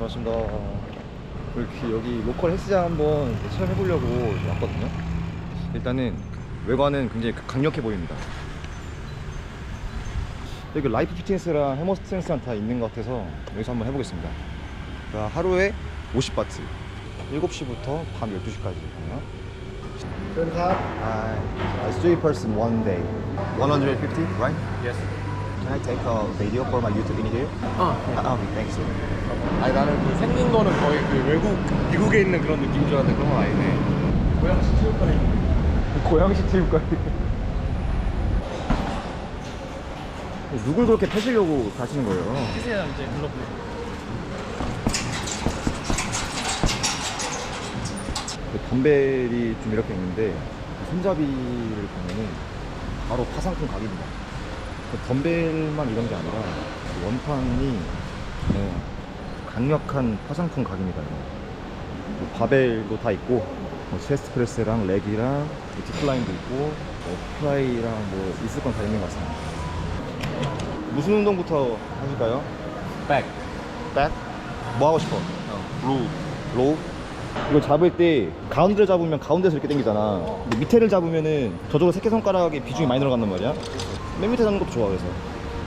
반갑습니다. 이렇게 여기 로컬 헬스장 한번 체험해보려고 왔거든요. 일단은 외관은 굉장히 강력해 보입니다. 여기 라이프 피트니스랑 해머 스트렝스랑 다 있는 것 같아서 여기서 한번 해보겠습니다. 그러니까 하루에 50바트. 7시부터 밤 12시까지. Turn up. Uh, three person one day. 150, right? Yes. Can I take a video for my YouTube video? 아, Ah, okay, thanks. 아니 나는 그 생긴 거는 거의 그 외국 미국에 있는 그런 느낌인 줄 알았는데 그런 건 아니네. 고양시 체육관에 있는. 고양시 체육관. 누굴 그렇게 패시려고 가시는 거예요? 키세야 이제 글러브. 그 덤벨이 좀 이렇게 있는데 그 손잡이를 보면은 바로 파상품 각입니다. 그 덤벨만 이런 게 아니라 그 원판이 네, 강력한 파상품 각입니다. 뭐 바벨도 다 있고 뭐 체스트 프레스랑 렉이랑 디클라인도 있고 뭐 플라이랑 뭐 있을 건 다 있는 것 같습니다. 무슨 운동부터 하실까요? 백. 백? 뭐 하고 싶어? 루. 로우? 이걸 잡을 때 가운데를 잡으면 가운데서 이렇게 당기잖아 근데 밑에를 잡으면은 저쪽으로 새끼손가락에 비중이 많이 들어간단 말이야 맨 밑에 잡는 것도 좋아 그래서.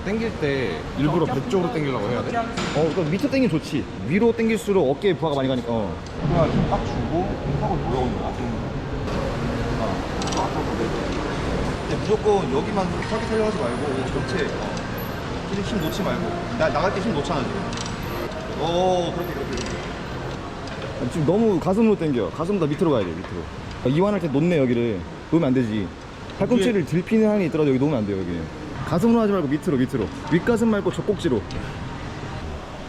땡길 때 일부러 배 쪽으로 땡기려고 해야 돼? 어 그러니까 밑에 당기면 좋지. 위로 당길수록 어깨에 부하가 많이 가니까 어. 그냥 힘딱 주고 하고 돌아오는 거야 근데 무조건 여기만 턱이 살려가지 말고 이 전체 어. 힘, 힘 놓지 말고. 나, 나갈 때 힘 놓잖아 지금. 오 그렇게 그렇게 그렇게. 지금 너무 가슴으로 당겨. 가슴보다 밑으로 가야 돼 밑으로. 어, 이완할 때 놓네 여기를. 놓으면 안 되지 팔꿈치를 들피는 한이 있더라도 여기 놓으면 안 돼요 여기 가슴으로 하지 말고 밑으로 밑으로 윗가슴 말고 젖꼭지로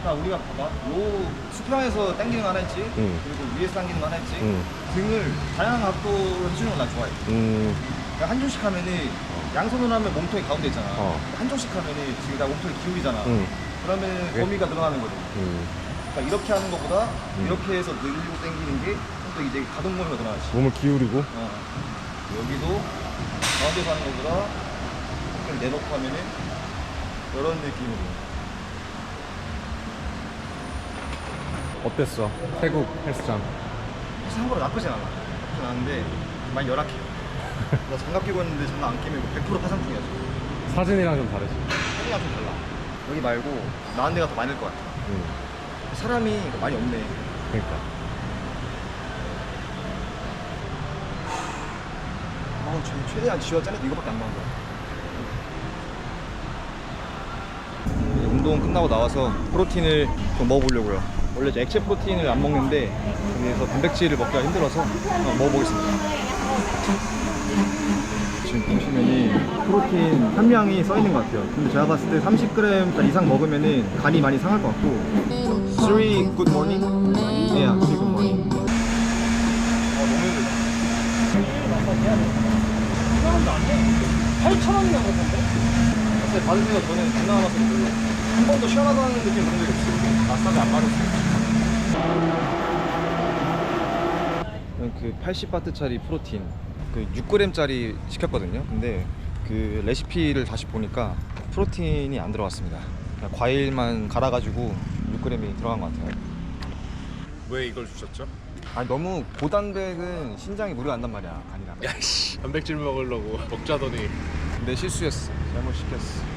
자 우리가 봐봐 요 수평에서 당기는 거 하나 있지 응. 그리고 위에서 당기는 거 하나 있지 응. 등을 다양한 각도로 해주는 걸난 좋아해 음. 그러니까 한 종씩 하면은 양손으로 하면 몸통이 가운데 있잖아 어. 한 종씩 하면은 지금 나 몸통이 기울이잖아 응. 그러면 네. 범위가 늘어나는 거지 음. 그러니까 이렇게 하는 것보다 음. 이렇게 해서 늘리고 당기는 게 좀 더 이제 가동 범위가 늘어나지. 몸을 기울이고. 어. 여기도 가운데서 하는 것보다 어깨를 내놓고 하면은 이런 느낌으로. 어땠어? 태국 헬스장. 생각보다 나쁘진 않아. 나쁘진 않은데 많이 열악해. 나 장갑 끼고 있는데 장갑 안 끼면 이거 100% 파상풍이야 지금. 사진이랑 좀 다르지. 소리가 좀 달라. 여기 말고 나은 데가 더 많을 것 같아. 음. 사람이 많이 없네. 그러니까. 어, 저 최대한 쥐어 짜내도 이거밖에 안 나온 거야. 운동 끝나고 나와서 프로틴을 좀 먹어보려고요. 원래 이제 액체 프로틴을 안 먹는데 여기에서 단백질을 먹기가 힘들어서 한번 먹어보겠습니다. 지금 보시면은 프로틴 함량이 써 있는 것 같아요. 근데 제가 봤을 때 30g 이상 먹으면은 간이 많이 상할 것 같고. 3 good morning? Yeah, 3 good morning. 어, 너무 힘들다. 8,000원이나 그러던데? 글쎄 받으세요 저는 안 나와서 별로 한 번도 시원하다는 느낌 본 적이 없어요 마사지 안 받았어. 그 80바트짜리 프로틴 그 6g짜리 시켰거든요 근데 그 레시피를 다시 보니까 프로틴이 안 들어갔습니다 그냥 과일만 갈아가지고 6g이 들어간 것 같아요 왜 이걸 주셨죠? 아니 너무 고단백은 신장이 무리가 안단 말이야 간이랑 야씨. 단백질 먹으려고. 먹자더니. 근데 실수했어. 잘못 시켰어